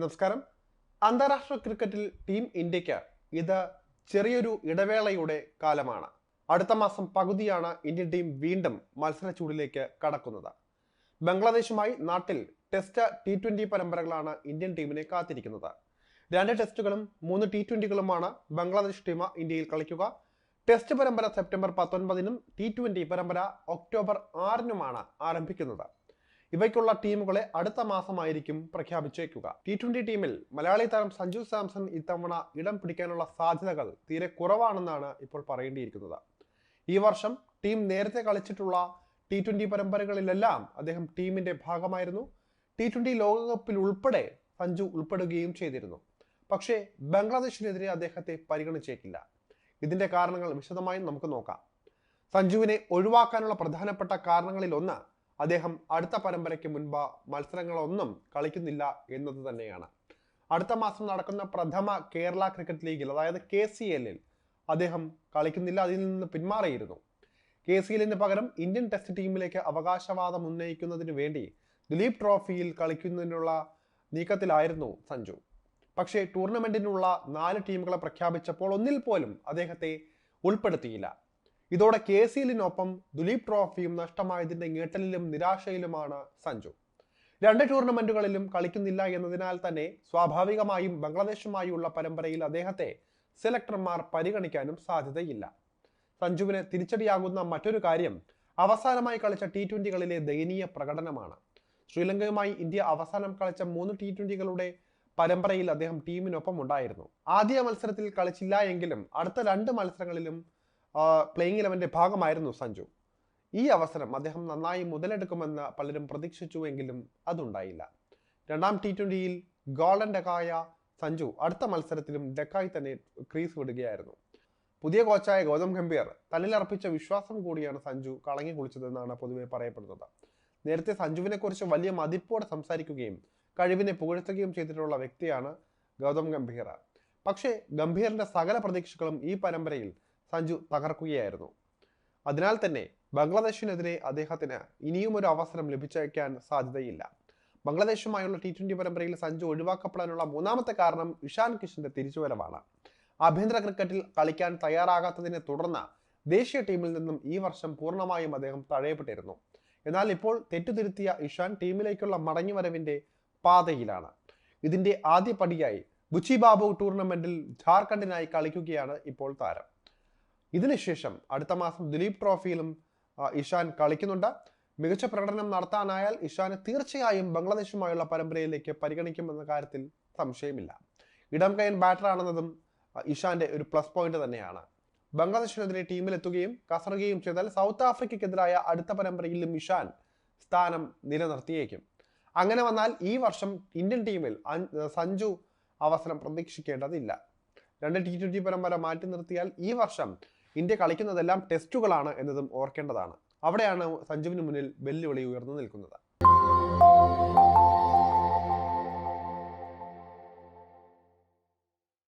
നമസ്കാരം. അന്താരാഷ്ട്ര ക്രിക്കറ്റിൽ ടീം ഇന്ത്യയ്ക്ക് ഇത് ചെറിയൊരു ഇടവേളയുടെ കാലമാണ്. അടുത്ത മാസം പകുതിയാണ് ഇന്ത്യൻ ടീം വീണ്ടും മത്സര ചൂടിലേക്ക് കടക്കുന്നത്. ബംഗ്ലാദേശുമായി നാട്ടിൽ ടെസ്റ്റ് ടി ട്വന്റി പരമ്പരകളാണ് ഇന്ത്യൻ ടീമിനെ കാത്തിരിക്കുന്നത്. രണ്ട് ടെസ്റ്റുകളും മൂന്ന് ടി ട്വന്റികളുമാണ് ബംഗ്ലാദേശ് ടീം ഇന്ത്യയിൽ കളിക്കുക. ടെസ്റ്റ് പരമ്പര സെപ്റ്റംബർ പത്തൊൻപതിനും ടി ട്വന്റി പരമ്പര ഒക്ടോബർ ആറിനുമാണ് ആരംഭിക്കുന്നത്. ഇവയ്ക്കുള്ള ടീമുകളെ അടുത്ത മാസമായിരിക്കും പ്രഖ്യാപിച്ചേക്കുക. ടി ട്വന്റി ടീമിൽ മലയാളി താരം സഞ്ജു സാംസൺ ഇത്തവണ ഇടം പിടിക്കാനുള്ള സാധ്യതകൾ തീരെ കുറവാണെന്നാണ് ഇപ്പോൾ പറയേണ്ടിയിരിക്കുന്നത്. ഈ വർഷം ടീം നേരത്തെ കളിച്ചിട്ടുള്ള ടി ട്വന്റി പരമ്പരകളിലെല്ലാം അദ്ദേഹം ടീമിന്റെ ഭാഗമായിരുന്നു. ടി ട്വന്റി ലോകകപ്പിൽ ഉൾപ്പെടെ സഞ്ജു ഉൾപ്പെടുകയും ചെയ്തിരുന്നു. പക്ഷേ ബംഗ്ലാദേശിനെതിരെ അദ്ദേഹത്തെ പരിഗണിച്ചേക്കില്ല. ഇതിന്റെ കാരണങ്ങൾ വിശദമായി നമുക്ക് നോക്കാം. സഞ്ജുവിനെ ഒഴിവാക്കാനുള്ള പ്രധാനപ്പെട്ട കാരണങ്ങളിൽ ഒന്ന് അദ്ദേഹം അടുത്ത പരമ്പരയ്ക്ക് മുൻപ് മത്സരങ്ങളൊന്നും കളിക്കുന്നില്ല എന്നത് തന്നെയാണ്. അടുത്ത മാസം നടക്കുന്ന പ്രഥമ കേരള ക്രിക്കറ്റ് ലീഗിൽ അതായത് കെ സി എല്ലിൽ അദ്ദേഹം കളിക്കുന്നില്ല അതിൽ നിന്ന് പിന്മാറിയിരുന്നു. കെ സി എല്ലിന് പകരം ഇന്ത്യൻ ടെസ്റ്റ് ടീമിലേക്ക് അവകാശവാദം ഉന്നയിക്കുന്നതിന് വേണ്ടി ദിലീപ് ട്രോഫിയിൽ കളിക്കുന്നതിനുള്ള നീക്കത്തിലായിരുന്നു സഞ്ജു. പക്ഷേ ടൂർണമെന്റിനുള്ള നാല് ടീമുകളെ പ്രഖ്യാപിച്ചപ്പോൾ ഒന്നിൽ പോലും അദ്ദേഹത്തെ ഉൾപ്പെടുത്തിയില്ല. ഇതോടെ കെ സിയിലിനൊപ്പം ദുലീപ് ട്രോഫിയും നഷ്ടമായതിന്റെ ഞെട്ടലിലും നിരാശയിലുമാണ് സഞ്ജു. രണ്ട് ടൂർണമെന്റുകളിലും കളിക്കുന്നില്ല എന്നതിനാൽ തന്നെ സ്വാഭാവികമായും ബംഗ്ലാദേശുമായുള്ള പരമ്പരയിൽ അദ്ദേഹത്തെ സെലക്ടർമാർ പരിഗണിക്കാനും സാധ്യതയില്ല. സഞ്ജുവിന് തിരിച്ചടിയാകുന്ന മറ്റൊരു കാര്യം അവസാനമായി കളിച്ച ടി ട്വന്റികളിലെ ദയനീയ പ്രകടനമാണ്. ശ്രീലങ്കയുമായി ഇന്ത്യ അവസാനം കളിച്ച മൂന്ന് ടി ട്വന്റികളുടെ പരമ്പരയിൽ അദ്ദേഹം ടീമിനൊപ്പം ഉണ്ടായിരുന്നു. ആദ്യ മത്സരത്തിൽ കളിച്ചില്ല എങ്കിലും അടുത്ത രണ്ട് മത്സരങ്ങളിലും പ്ലേയിങ് ഇലവന്റെ ഭാഗമായിരുന്നു സഞ്ജു. ഈ അവസരം അദ്ദേഹം നന്നായി മുതലെടുക്കുമെന്ന് പലരും പ്രതീക്ഷിച്ചുവെങ്കിലും അതുണ്ടായില്ല. രണ്ടാം ടി ട്വന്റിയിൽ ഗോൾഡൻ ഡെക്കായ സഞ്ജു അടുത്ത മത്സരത്തിലും ഡെക്കായി തന്നെ ക്രീസ് വിടുകയായിരുന്നു. പുതിയ കോച്ചായ ഗൗതം ഗംഭീർ തന്നിലർപ്പിച്ച വിശ്വാസം കൂടിയാണ് സഞ്ജു കളങ്ങി കുളിച്ചതെന്നാണ് പൊതുവെ പറയപ്പെടുന്നത്. നേരത്തെ സഞ്ജുവിനെ കുറിച്ച് വലിയ മതിപ്പോടെ സംസാരിക്കുകയും കഴിവിനെ പുകഴ്ത്തുകയും ചെയ്തിട്ടുള്ള വ്യക്തിയാണ് ഗൗതം ഗംഭീർ. പക്ഷേ ഗംഭീറിന്റെ സകല പ്രതീക്ഷകളും ഈ പരമ്പരയിൽ സഞ്ജു തകർക്കുകയായിരുന്നു. അതിനാൽ തന്നെ ബംഗ്ലാദേശിനെതിരെ അദ്ദേഹത്തിന് ഇനിയും ഒരു അവസരം ലഭിച്ചേക്കാൻ സാധ്യതയില്ല. ബംഗ്ലാദേശുമായുള്ള ടി ട്വന്റി പരമ്പരയിൽ സഞ്ജു ഒഴിവാക്കപ്പെടാനുള്ള മൂന്നാമത്തെ കാരണം ഇഷാൻ കിഷന്റെ തിരിച്ചുവരവാണ്. ആഭ്യന്തര ക്രിക്കറ്റിൽ കളിക്കാൻ തയ്യാറാകാത്തതിനെ തുടർന്ന് ദേശീയ ടീമിൽ നിന്നും ഈ വർഷം പൂർണമായും അദ്ദേഹം തഴയപ്പെട്ടിരുന്നു. എന്നാൽ ഇപ്പോൾ തെറ്റുതിരുത്തിയ ഇഷാൻ ടീമിലേക്കുള്ള മടങ്ങിവരവിന്റെ പാതയിലാണ്. ഇതിന്റെ ആദ്യ പടിയായി ബുച്ചി ബാബു ടൂർണമെന്റിൽ ജാർഖണ്ഡിനായി കളിക്കുകയാണ് ഇപ്പോൾ താരം. ഇതിനുശേഷം അടുത്ത മാസം ദിലീപ് ട്രോഫിയിലും ഇഷാൻ കളിക്കുന്നുണ്ട്. മികച്ച പ്രകടനം നടത്താനായാൽ ഇഷാന് തീർച്ചയായും ബംഗ്ലാദേശുമായുള്ള പരമ്പരയിലേക്ക് പരിഗണിക്കുമെന്ന കാര്യത്തിൽ സംശയമില്ല. ഇടം കൈൻ ബാറ്ററാണെന്നതും ഇഷാന്റെ ഒരു പ്ലസ് പോയിന്റ് തന്നെയാണ്. ബംഗ്ലാദേശിനെതിരെ ടീമിലെത്തുകയും കസറുകയും ചെയ്താൽ സൗത്ത് ആഫ്രിക്കയ്ക്കെതിരായ അടുത്ത പരമ്പരയിലും ഇഷാൻ സ്ഥാനം നിലനിർത്തിയേക്കും. അങ്ങനെ വന്നാൽ ഈ വർഷം ഇന്ത്യൻ ടീമിൽ സഞ്ജു അവസരം പ്രതീക്ഷിക്കേണ്ടതില്ല. രണ്ട് ടി ട്വന്റി പരമ്പര മാറ്റി നിർത്തിയാൽ ഈ വർഷം ഇന്ത്യ കളിക്കുന്നതെല്ലാം ടെസ്റ്റുകളാണ് എന്നതും ഓർക്കേണ്ടതാണ്. അവിടെയാണ് സഞ്ജുവിന് മുന്നിൽ വെല്ലുവിളി ഉയർന്നു നിൽക്കുന്നത്.